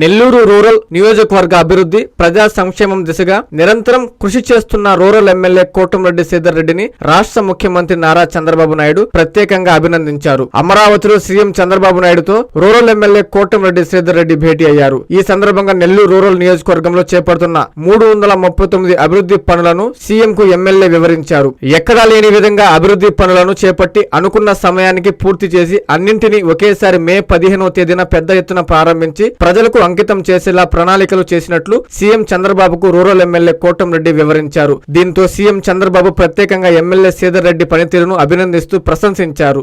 Nellore rural నియోజకవర్గ అభివృద్ధి ప్రజా సంక్షేమం దిశగా నిరంతరం కృషి చేస్తున్న రూరల్ ఎమ్మెల్యే కోటంరెడ్డి శ్రీధర్ రెడ్డిని రాష్ట్ర ముఖ్యమంత్రి నారా చంద్రబాబు నాయుడు ప్రత్యేకంగా అభినందించారు. అమరావతిలో సీఎం చంద్రబాబు నాయుడుతో రూరల్ ఎమ్మెల్యే కోటంరెడ్డి శ్రీధర్ రెడ్డి భేటీ అయ్యారు. ఈ సందర్భంగా నెల్లూరు రూరల్ నియోజకవర్గంలో చేపడుతున్న మూడు వందల ముప్పై తొమ్మిది అభివృద్ధి పనులను సీఎం కు ఎమ్మెల్యే వివరించారు. ఎక్కడా లేని విధంగా అభివృద్ధి పనులను చేపట్టి అనుకున్న సమయానికి పూర్తి చేసి అన్నింటినీ ఒకేసారి మే పదిహేనో తేదీన పెద్ద ఎత్తున ప్రారంభించి ప్రజలకు అంకితం చేసేలా ప్రణాళికలు చేసినట్లు సీఎం చంద్రబాబుకు రూరల్ ఎమ్మెల్యే కోటంరెడ్డి వివరించారు. దీంతో సీఎం చంద్రబాబు ప్రత్యేకంగా ఎమ్మెల్యే శ్రీధర్ రెడ్డి పనితీరును అభినందిస్తూ ప్రశంసించారు.